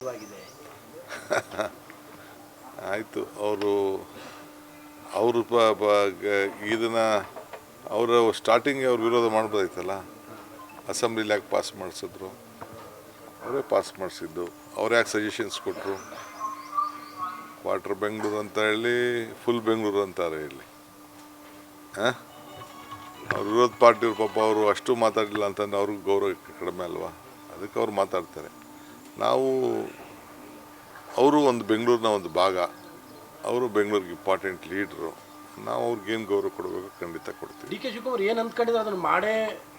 ಆಯಿತು, ಅವರು ಅವರು ಗ- ಇದನ್ನ ಅವರ ಸ್ಟಾರ್ಟಿಂಗ್ ಅವ್ರು ವಿರೋಧ ಮಾಡ್ಬೋದಾಯ್ತಲ್ಲ? ಅಸೆಂಬ್ಲಿಲಿ ಯಾಕೆ ಪಾಸ್ ಮಾಡಿಸಿದ್ರು? ಅವರೇ ಪಾಸ್ ಮಾಡಿಸಿದ್ದು. ಅವ್ರು ಯಾಕೆ ಸಜೆಷನ್ಸ್ ಕೊಟ್ಟರು ಕ್ವಾರ್ಟರ್ ಬೆಂಗಳೂರು ಅಂತ ಹೇಳಿ ಫುಲ್ ಬೆಂಗಳೂರು ಅಂತಾರೆ ಇಲ್ಲಿ. ಹಾಂ? ಅವ್ರ ವಿರೋಧ ಪಾರ್ಟಿಯವ್ರು ಪಾಪ ಅವರು ಅಷ್ಟು ಮಾತಾಡಲಿಲ್ಲ ಅಂತಂದ್ರೆ ಅವ್ರಿಗೆ ಗೌರವ ಕಡಿಮೆ ಅಲ್ವಾ? ಅದಕ್ಕೆ ಅವ್ರು ಮಾತಾಡ್ತಾರೆ. ನಾವು ಅವರು ಒಂದು ಬೆಂಗಳೂರಿನ ಒಂದು ಭಾಗ. ಅವರು ಬೆಂಗಳೂರಿಗೆ ಇಂಪಾರ್ಟೆಂಟ್ ಲೀಡ್ರು ನಾವು ಅವ್ರಿಗೆ ಏನು ಗೌರವ ಕೊಡಬೇಕು ಖಂಡಿತ ಕೊಡ್ತೀವಿ. ಡಿ ಕೆ ಶಿವಕುಮಾರ್ ಏನು ಅಂದ್ಕೊಂಡಿದ್ರು ಅದನ್ನು ಮಾಡೇ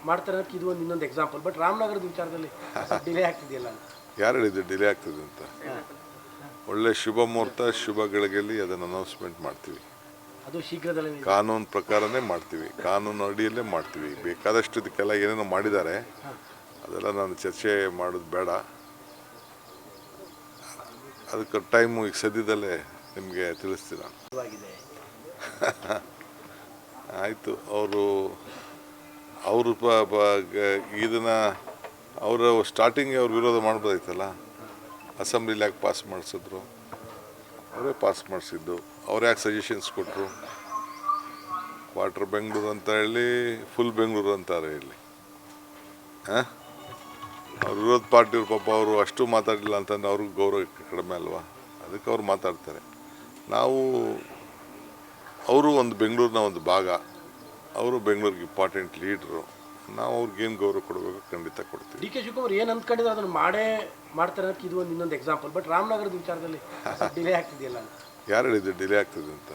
ಮಾಡ್ತಾರೆ ಅನ್ನೋಕ್ಕೆ ಇದು ಒಂದು ಇನ್ನೊಂದು ಎಕ್ಸಾಂಪಲ್ ಬಟ್ ರಾಮನಗರದ ವಿಚಾರದಲ್ಲಿ ಡಿಲೇ ಆಗ್ತಿದೆಯಲ್ಲ ಯಾರು ಹೇಳಿದ್ದು ಡಿಲೇ ಆಗ್ತದೆ ಅಂತ? ಒಳ್ಳೆ ಶುಭ ಮುಹೂರ್ತ ಶುಭ ಗಳಿಗೆಯಲ್ಲಿ ಅದನ್ನು ಅನೌನ್ಸ್ಮೆಂಟ್ ಮಾಡ್ತೀವಿ. ಅದು ಶೀಘ್ರದಲ್ಲೇ ಕಾನೂನು ಪ್ರಕಾರನೇ ಮಾಡ್ತೀವಿ. ಕಾನೂನು ಅಡಿಯಲ್ಲೇ ಮಾಡ್ತೀವಿ. ಬೇಕಾದಷ್ಟು ಇದಕ್ಕೆಲ್ಲ ಏನೇನೋ ಮಾಡಿದ್ದಾರೆ. ಅದೆಲ್ಲ ನಾನು ಚರ್ಚೆ ಮಾಡೋದು ಬೇಡ. ಅದಕ್ಕೆ ಟೈಮು ಈಗ ಸದ್ಯದಲ್ಲೇ ನಿಮಗೆ ತಿಳಿಸ್ತೀನಿ ನಾನು ಆಯಿತು ಅವರು ಅವರು ಪ ಇದನ್ನ ಅವರ ಸ್ಟಾರ್ಟಿಂಗ್ ಅವ್ರು ವಿರೋಧ ಮಾಡ್ಬೋದಾಯ್ತಲ್ಲ? ಅಸೆಂಬ್ಲಿಲಿ ಯಾಕೆ ಪಾಸ್ ಮಾಡಿಸಿದ್ರು? ಅವರೇ ಪಾಸ್ ಮಾಡಿಸಿದ್ದು. ಅವ್ರು ಯಾಕೆ ಸಜೆಷನ್ಸ್ ಕೊಟ್ಟರು ಕ್ವಾರ್ಟರ್ ಬೆಂಗಳೂರು ಅಂತ ಹೇಳಿ ಫುಲ್ ಬೆಂಗಳೂರು ಅಂತಾರೆ ಇಲ್ಲಿ. ಹಾಂ? ಅವ್ರ ವಿರೋಧ ಪಾರ್ಟಿಯವ್ರು ಪಾಪ ಅವರು ಅಷ್ಟು ಮಾತಾಡಲಿಲ್ಲ ಅಂತಂದ್ರೆ ಅವ್ರಿಗೆ ಗೌರವ ಕಡಿಮೆ ಅಲ್ವಾ? ಅದಕ್ಕೆ ಅವ್ರು ಮಾತಾಡ್ತಾರೆ. ನಾವು ಅವರು ಒಂದು ಬೆಂಗಳೂರಿನ ಒಂದು ಭಾಗ. ಅವರು ಬೆಂಗಳೂರಿಗೆ ಇಂಪಾರ್ಟೆಂಟ್ ಲೀಡ್ರು ನಾವು ಅವ್ರಿಗೆ ಏನು ಗೌರವ ಕೊಡಬೇಕು ಖಂಡಿತ ಕೊಡ್ತೀವಿ. ಡಿ ಕೆ ಶಿವಕುಮಾರ್ ಏನು ಅಂದ್ಕೊಂಡಿದ್ರು ಅದನ್ನು ಮಾಡೇ ಮಾಡ್ತಾರೆ ಅನ್ನೋಕ್ಕೆ ಇದು ಒಂದು ಇನ್ನೊಂದು ಎಕ್ಸಾಂಪಲ್ ಬಟ್ ರಾಮನಗರದ ವಿಚಾರದಲ್ಲಿ ಡಿಲೇ ಆಗ್ತಿದೆಯಲ್ಲ ಯಾರು ಹೇಳಿದ್ದು ಡಿಲೇ ಆಗ್ತದೆ ಅಂತ?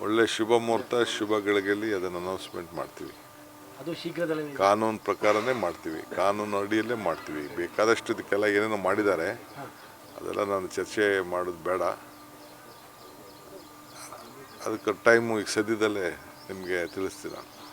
ಒಳ್ಳೆ ಶುಭ ಮುಹೂರ್ತ ಶುಭ ಗಳಿಗೆಯಲ್ಲಿ ಅದನ್ನು ಅನೌನ್ಸ್ಮೆಂಟ್ ಮಾಡ್ತೀವಿ. ಅದು ಶೀಘ್ರದಲ್ಲೇ ಕಾನೂನು ಪ್ರಕಾರನೇ ಮಾಡ್ತೀವಿ. ಕಾನೂನು ಅಡಿಯಲ್ಲೇ ಮಾಡ್ತೀವಿ. ಬೇಕಾದಷ್ಟು ಇದಕ್ಕೆಲ್ಲ ಏನೇನೋ ಮಾಡಿದ್ದಾರೆ. ಅದೆಲ್ಲ ನಾನು ಚರ್ಚೆ ಮಾಡೋದು ಬೇಡ. ಅದಕ್ಕೆ ಟೈಮು ಈಗ ಸದ್ಯದಲ್ಲೇ ನಿಮಗೆ ತಿಳಿಸ್ತೀನಿ ನಾನು